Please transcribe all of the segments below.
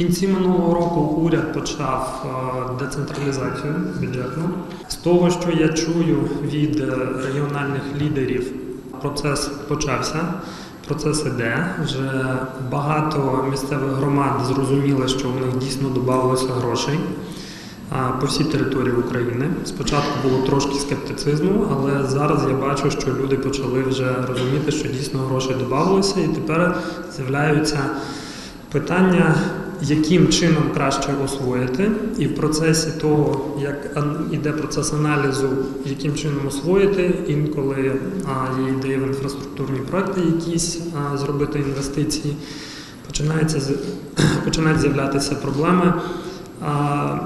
кінці минулого року уряд почав е, децентралізацію бюджетну. З того, що я чую від е, регіональних лідерів, процес почався. Процес іде. Вже багато місцевих громад зрозуміли, що у них дійсно додавалося грошей по всій території України. Спочатку було трошки скептицизму, але зараз я бачу, що люди почали вже розуміти, що дійсно грошей додавалося, і тепер з'являються питання, яким чином краще освоїти, і в процесі того, як іде процес аналізу, яким чином освоїти, інколи а, є ідеї в інфраструктурні проекти, якісь а, зробити інвестиції, починається з- починають з'являтися проблеми а,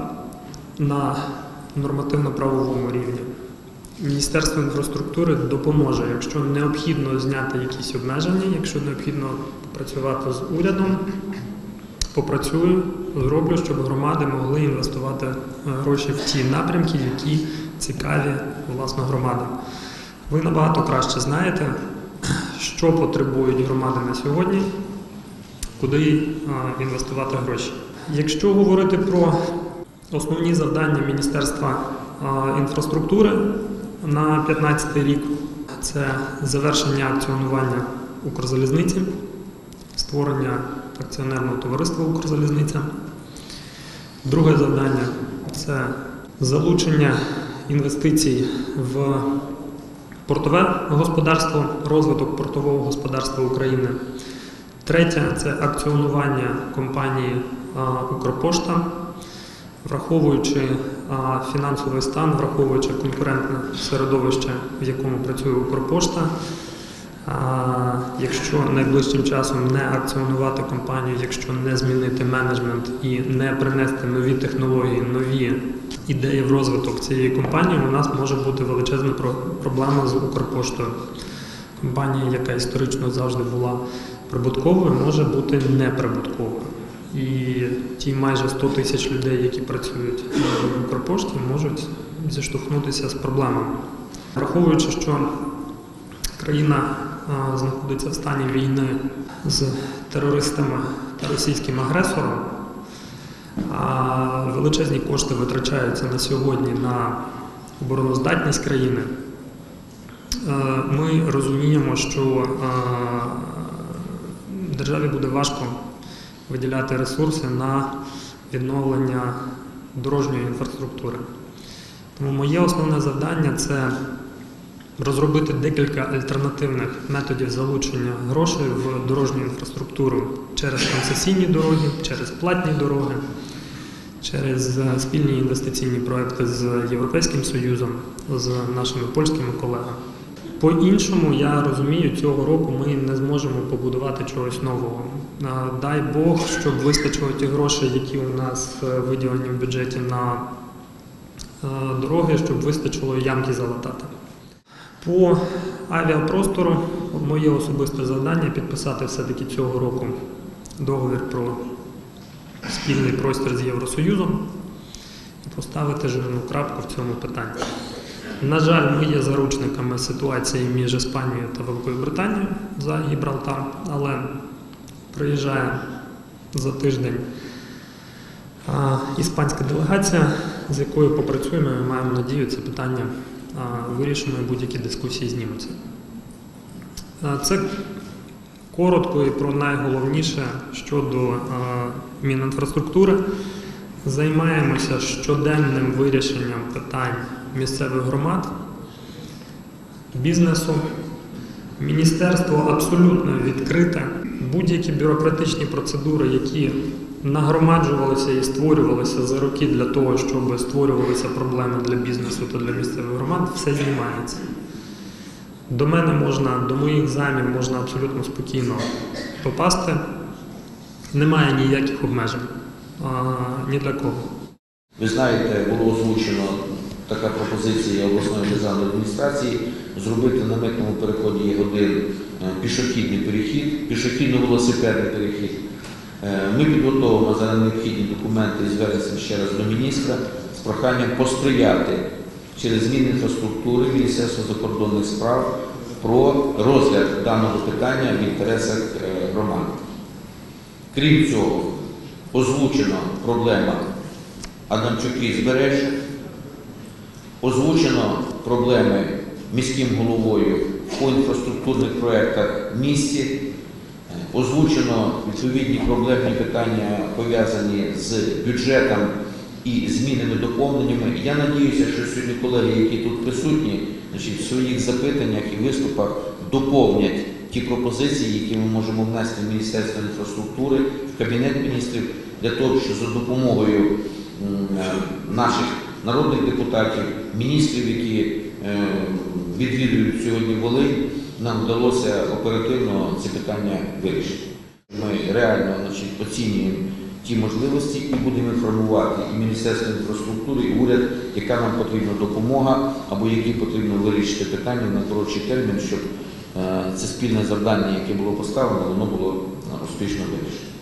на нормативно-правовому рівні. Міністерство інфраструктури допоможе, якщо необхідно зняти якісь обмеження, якщо необхідно попрацювати з урядом, попрацюю, зроблю, щоб громади могли інвестувати е, гроші в ті напрямки, які цікаві власне громадам. Ви набагато краще знаєте, що потребують громади на сьогодні, куди е, інвестувати гроші. Якщо говорити про основні завдання Міністерства е, інфраструктури на 2015 рік, це завершення акціонування Укрзалізниці, створення акціонерного товариства Укрзалізниця. Друге завдання це залучення інвестицій в портове господарство, розвиток портового господарства України. Третє це акціонування компанії Укрпошта, враховуючи фінансовий стан, враховуючи конкурентне середовище, в якому працює Укрпошта. А, Якщо найближчим часом не акціонувати компанію, якщо не змінити менеджмент і не принести нові технології, нові ідеї в розвиток цієї компанії, у нас може бути величезна про- проблема з Укрпоштою. Компанія, яка історично завжди була прибутковою, може бути неприбутковою. І ті майже 100 тисяч людей, які працюють в Укрпошті, можуть зіштовхнутися з проблемами. Враховуючи, що країна знаходиться в стані війни з терористами та російським агресором, а величезні кошти витрачаються на сьогодні на обороноздатність країни. Е, Ми розуміємо, що е, державі буде важко виділяти ресурси на відновлення дорожньої інфраструктури. Тому моє основне завдання це розробити декілька альтернативних методів залучення грошей в дорожню інфраструктуру через концесійні дороги, через платні дороги, через е, спільні інвестиційні проекти з Європейським Союзом, з нашими польськими колегами. По-іншому, я розумію, цього року ми не зможемо побудувати чогось нового. Е, Дай Бог, щоб вистачило ті грошей, які у нас е, виділені в бюджеті на дороги, щоб вистачило ямки залатати. По авіапростору моє особисте завдання підписати все-таки цього року договір про спільний простір з Євросоюзом і поставити жирну крапку в цьому питанні. На жаль, ми є заручниками ситуації між Іспанією та Великою Британією за Гібралтар, але приїжджає за тиждень іспанська делегація, з якою попрацюємо, і маємо надію, це питання вирішимо будь-які дискусії знімуться. Це коротко і про найголовніше щодо Мінінфраструктури. Займаємося щоденним вирішенням питань місцевих громад, бізнесу. Міністерство абсолютно відкрите. Будь-які бюрократичні процедури, які нагромаджувалися і створювалися за роки для того, щоб створювалися проблеми для бізнесу та для місцевих громад, все знімається. До мене можна, до моїх займів можна абсолютно спокійно попасти. Немає ніяких обмежень а, ні для кого. Ви знаєте, було озвучено така пропозиція обласної державної адміністрації зробити на митному переході Є1 е, пішохідний перехід, пішохідно-велосипедний перехід. Е, Ми підготовимо зараз необхідні документи і звернемося ще раз до міністра з проханням посприяти через зміни інфраструктури Міністерства закордонних справ про розгляд даного питання в інтересах е, громад. Крім цього, озвучена проблема Адамчуки збережжя, озвучено проблеми міським головою по інфраструктурних проєктах в місті, озвучено відповідні проблемні питання пов'язані з бюджетом і змінами доповненнями. Я надіюся, що сьогодні колеги, які тут присутні, значить, в своїх запитаннях і виступах доповнять ті пропозиції, які ми можемо внести в Міністерство інфраструктури, в Кабінет міністрів, для того, щоб за допомогою е, наших народних депутатів, міністрів, які е, відвідують сьогодні Волинь, нам вдалося оперативно ці питання вирішити. Ми реально значить, оцінюємо ті можливості і будемо інформувати і Міністерство інфраструктури, і уряд, яка нам потрібна допомога, або які потрібно вирішити питання на коротший термін, щоб е, це спільне завдання, яке було поставлено, воно було успішно вирішено.